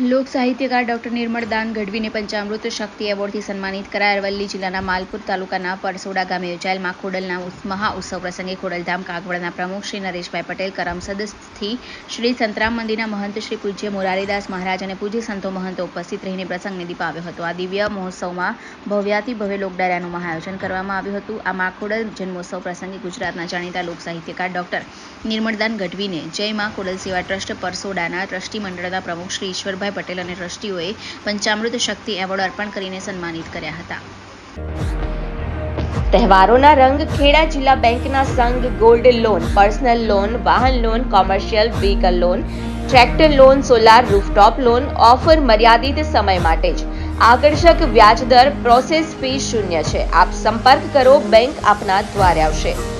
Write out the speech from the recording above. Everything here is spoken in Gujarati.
લોક સાહિત્યકાર ડોક્ટર નિર્મળ દાન ગઢવીને પંચામૃત શક્તિ એવોર્ડથી સન્માનિત કરાયા. અરવલ્લી જિલ્લાના માલપુર તાલુકાના પરસોડા ગામે યોજાયેલ માખોડલના મહાઉત્સવ મહા ઉત્સવ પ્રસંગે ખોડલધામ કાગવડના પ્રમુખ શ્રી નરેશભાઈ પટેલ, કરમસદથી શ્રી સંતરામ મંદિરના મહંત શ્રી પૂજ્ય મોરારીદાસ મહારાજ અને પૂજ્ય સંતો મહંતો ઉપસ્થિત રહીને પ્રસંગને દીપાવ્યો હતો. આ દિવ્ય મહોત્સવમાં ભવ્યાતિ ભવ્ય લોકડાયરાનું મહાયોજન કરવામાં આવ્યું હતું. આ માખોડલ જન્મોત્સવ પ્રસંગે ગુજરાતના જાણીતા લોક સાહિત્યકાર ડોક્ટર નિર્મળદાન ગઢવીને જય મા ખોડલ સેવા ટ્રસ્ટ પરસોડાના ટ્રસ્ટી મંડળના પ્રમુખ શ્રી ઈશ્વરભાઈ પટેલ અને ટ્રસ્ટીઓએ પંચામૃત શક્તિ એવોર્ડ અર્પણ કરીને સન્માનિત કર્યા હતા. તહેવારોના રંગ ખેડા જિલ્લા બેંકના સંઘ ગોલ્ડ લોન, પર્સનલ લોન, વાહન loan, commercial vehicle loan, tractor loan, solar rooftop loan, offer મર્યાદિત સમય માટે જ. આકર્ષક વ્યાજદર પ્રોસેસ ફી શૂન્ય છે. આપ સંપર્ક કરો, બેંક આપના દ્વારે આવશે.